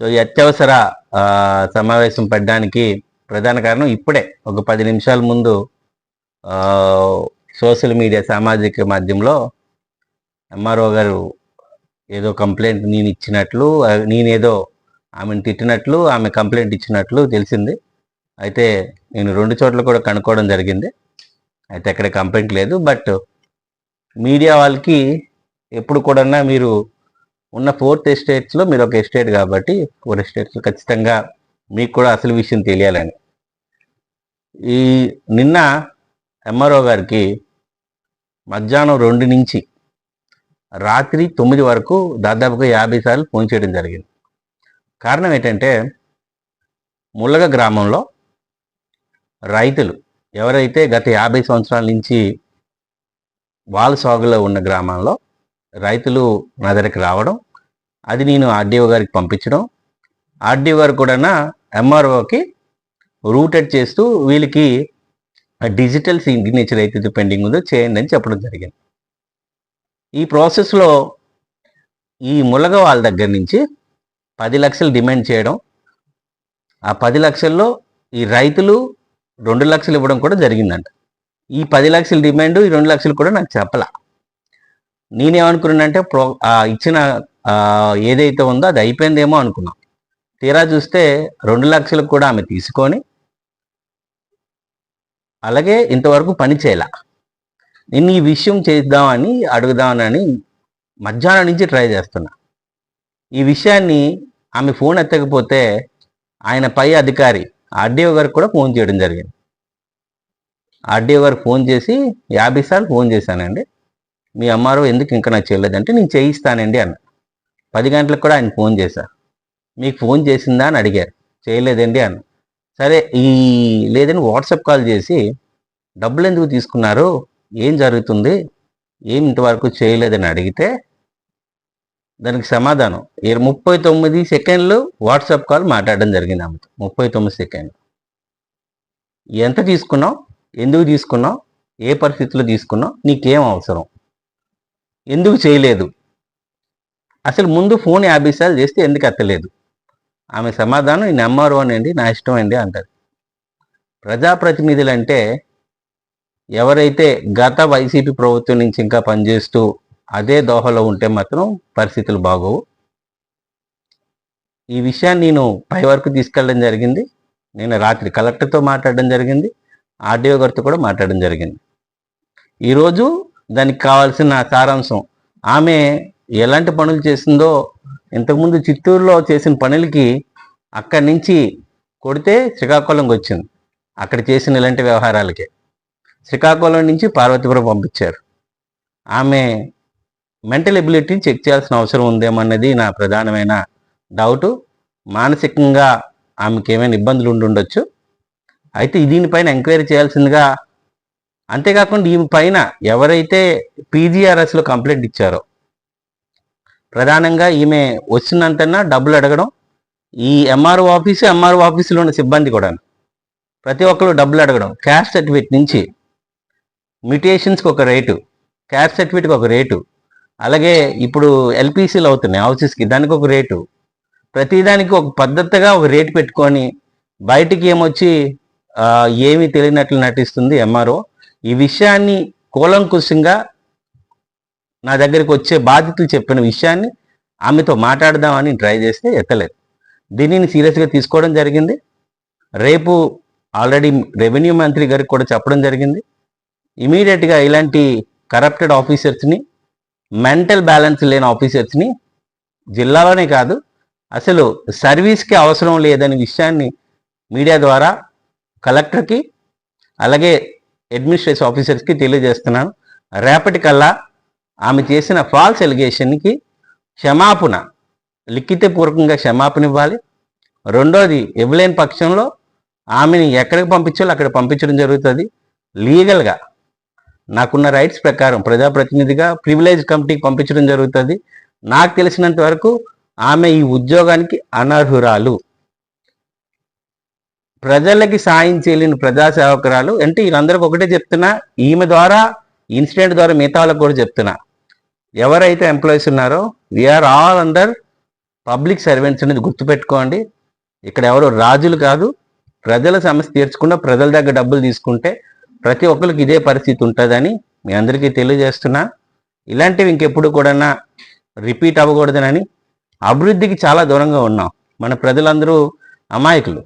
So ఈ అత్యవసర సమావేశం పెట్టడానికి ప్రధాన కారణం ఇప్పుడే ఒక పది నిమిషాల ముందు సోషల్ మీడియా సామాజిక మాధ్యమంలో ఎంఆర్ఓ గారు ఏదో కంప్లైంట్ నేను ఇచ్చినట్లు నేనేదో ఆమెను తిట్టినట్లు ఆమె కంప్లైంట్ ఇచ్చినట్లు తెలిసింది. అయితే నేను రెండు చోట్ల కూడా కనుక్కోవడం జరిగింది. అయితే అక్కడ కంప్లైంట్ లేదు. బట్ మీడియా వాళ్ళకి ఎప్పుడు కూడా మీరు ఉన్న ఫోర్త్ ఎస్టేట్స్లో మీరు ఒక ఎస్టేట్ కాబట్టి ఫోర్ ఎస్టేట్స్లో ఖచ్చితంగా మీకు కూడా అసలు విషయం తెలియాలని. ఈ నిన్న ఎంఆర్ఓ గారికి మధ్యాహ్నం రెండు నుంచి రాత్రి తొమ్మిది వరకు దాదాపుగా యాభై సార్లు ఫోన్ చేయడం జరిగింది. కారణం ఏంటంటే ముల్లగ గ్రామంలో రైతులు ఎవరైతే గత యాభై సంవత్సరాల నుంచి వాళ్ళ సాగులో ఉన్న గ్రామంలో రైతులు నా దగ్గరికి రావడం అది నేను ఆర్డీఓ గారికి పంపించడం. ఆర్డీఓ గారు కూడా ఎంఆర్ఓకి రూటెడ్ చేస్తూ వీళ్ళకి డిజిటల్ సిగ్నేచర్ అయితే పెండింగ్ ఉందో చేయండి అని చెప్పడం జరిగింది. ఈ ప్రాసెస్లో ఈ ములగ వాళ్ళ దగ్గర నుంచి పది లక్షలు డిమాండ్ చేయడం. ఆ పది లక్షల్లో ఈ రైతులు రెండు లక్షలు ఇవ్వడం కూడా జరిగిందంట. ఈ పది లక్షల డిమాండ్ ఈ రెండు లక్షలు కూడా నాకు చెప్పలా. నేనేమనుకున్నానంటే ప్రో ఇచ్చిన ఏదైతే ఉందో అది అయిపోయిందేమో అనుకున్నాం. తీరా చూస్తే రెండు లక్షలకు కూడా ఆమె తీసుకొని అలాగే ఇంతవరకు పనిచేయాల నేను ఈ విషయం చేద్దామని అడుగుదామని మధ్యాహ్నం నుంచి ట్రై చేస్తున్నా. ఈ విషయాన్ని ఆమె ఫోన్ ఎత్తకపోతే ఆయన పై అధికారి ఆర్డీఓ గారికి కూడా ఫోన్ చేయడం జరిగింది. ఆర్డీఓ గారికి ఫోన్ చేసి యాభై సార్లు ఫోన్ చేశానండి. మీ అమ్మారు ఎందుకు ఇంకా నాకు చేయలేదంటే నేను చేయిస్తానండి అన్న. పది గంటలకు కూడా ఆయన ఫోన్ చేశారు. మీకు ఫోన్ చేసిందా అని అడిగారు. చేయలేదండి అని సరే ఈ లేదని వాట్సాప్ కాల్ చేసి డబ్బులు ఎందుకు తీసుకున్నారు? ఏం జరుగుతుంది? ఏం ఇంతవరకు చేయలేదని అడిగితే దానికి సమాధానం. ఈ ముప్పై తొమ్మిది సెకండ్లు వాట్సాప్ కాల్ మాట్లాడడం జరిగింది ఆమెతో. ముప్పై తొమ్మిది సెకండ్లు. ఎంత తీసుకున్నావు? ఎందుకు తీసుకున్నావు? ఏ పరిస్థితిలో తీసుకున్నావు? నీకేం అవసరం? ఎందుకు చేయలేదు? అసలు ముందు ఫోన్ యాభై సార్లు చేస్తే ఎందుకు ఎత్తలేదు ఆమె సమాధానం ఈ నెంబర్ వన్ అండి నా ఇష్టం అండి అంటారు ప్రజాప్రతినిధులు అంటే ఎవరైతే గత వైసీపీ ప్రభుత్వం నుంచి ఇంకా పనిచేస్తూ అదే దోహలో ఉంటే మాత్రం పరిస్థితులు బాగోవు. ఈ విషయాన్ని నేను పై వరకు తీసుకెళ్ళడం జరిగింది. నేను రాత్రి కలెక్టర్తో మాట్లాడడం జరిగింది. ఆర్డీఓ గారితో కూడా మాట్లాడడం జరిగింది. ఈరోజు దానికి కావాల్సిన సారాంశం ఆమె ఎలాంటి పనులు చేసిందో ఇంతకుముందు చిత్తూరులో చేసిన పనులకి అక్కడి నుంచి కొడితే శ్రీకాకుళంకి వచ్చింది. అక్కడ చేసిన ఇలాంటి వ్యవహారాలకే. శ్రీకాకుళం నుంచి పార్వతీపురం పంపించారు. ఆమె మెంటల్ ఎబిలిటీని చెక్ చేయాల్సిన అవసరం ఉందేమన్నది నా ప్రధానమైన డౌటు. మానసికంగా ఆమెకి ఏమైనా ఇబ్బందులు ఉండుండొచ్చు అయితే దీనిపైన ఎంక్వైరీ చేయాల్సిందిగా అంతేకాకుండా ఈమె పైన ఎవరైతే పీజీఆర్ఎస్లో కంప్లైంట్ ఇచ్చారో ప్రధానంగా ఈమె వచ్చినంతన్నా డబ్బులు అడగడం? ఈ ఎంఆర్ఓ ఆఫీసు ఎంఆర్ఓ ఆఫీసులో ఉన్న సిబ్బంది కూడా ప్రతి ఒక్కరు డబ్బులు అడగడం. క్యాష్ సర్టిఫికేట్ నుంచి. మ్యూటేషన్స్కి ఒక రేటు. క్యాష్ సర్టిఫికేట్కి ఒక రేటు. అలాగే ఇప్పుడు ఎల్పిసిలు అవుతున్నాయి హౌసెస్కి దానికి ఒక రేటు. ప్రతిదానికి ఒక పద్ధతిగా ఒక రేటు పెట్టుకొని బయటికి ఏమొచ్చి ఏమీ తెలియనట్లు నటిస్తుంది ఎంఆర్ఓ ఈ విషయాన్ని కూలంకుశంగా నా దగ్గరికి వచ్చే బాధితులు చెప్పిన విషయాన్ని ఆమెతో మాట్లాడదామని ట్రై చేస్తే ఎత్తలేదు. దీనిని సీరియస్గా తీసుకోవడం జరిగింది. రేపు ఆల్రెడీ రెవెన్యూ మంత్రి గారికి కూడా చెప్పడం జరిగింది. ఇమీడియట్గా ఇలాంటి కరప్టెడ్ ఆఫీసర్స్ని మెంటల్ బ్యాలెన్స్ లేని ఆఫీసర్స్ని జిల్లాలోనే కాదు అసలు సర్వీస్కి అవసరం లేదనే విషయాన్ని మీడియా ద్వారా కలెక్టర్కి అలాగే అడ్మినిస్ట్రేషన్ ఆఫీసర్స్కి తెలియజేస్తున్నాను. రేపటికల్లా ఆమె చేసిన ఫాల్స్ ఎలిగేషన్కి క్షమాపణ లిఖితపూర్వకంగా క్షమాపణ ఇవ్వాలి రెండోది ఇవ్వలేని పక్షంలో ఆమెని ఎక్కడికి పంపించాలో అక్కడ పంపించడం జరుగుతుంది. లీగల్గా నాకున్న రైట్స్ ప్రకారం ప్రజాప్రతినిధిగా ప్రివిలేజ్ కమిటీకి పంపించడం జరుగుతుంది. నాకు తెలిసినంత వరకు ఆమె ఈ ఉద్యోగానికి అనర్హురాలు. ప్రజలకి సాయం చేయలేని ప్రజా సేవకురాలు అంటే వీళ్ళందరికీ ఒకటే చెప్తున్నా ఈమె ద్వారా ఇన్సిడెంట్ ద్వారా మిగతా వాళ్ళకి కూడా చెప్తున్నా. ఎవరైతే ఎంప్లాయీస్ ఉన్నారో we are all under public servants అనేది గుర్తుపెట్టుకోండి. ఇక్కడ ఎవరు రాజులు కాదు ప్రజల సమస్య తీర్చకుండా ప్రజల దగ్గర డబ్బులు తీసుకుంటే ప్రతి ఒక్కరికి ఇదే పరిస్థితి ఉంటుందని మీ అందరికీ తెలియజేస్తున్నా. ఇలాంటివి ఇంకెప్పుడు కూడా రిపీట్ అవ్వకూడదనని అభివృద్ధికి చాలా దూరంగా ఉన్నాం. మన ప్రజలందరూ అమాయకులు.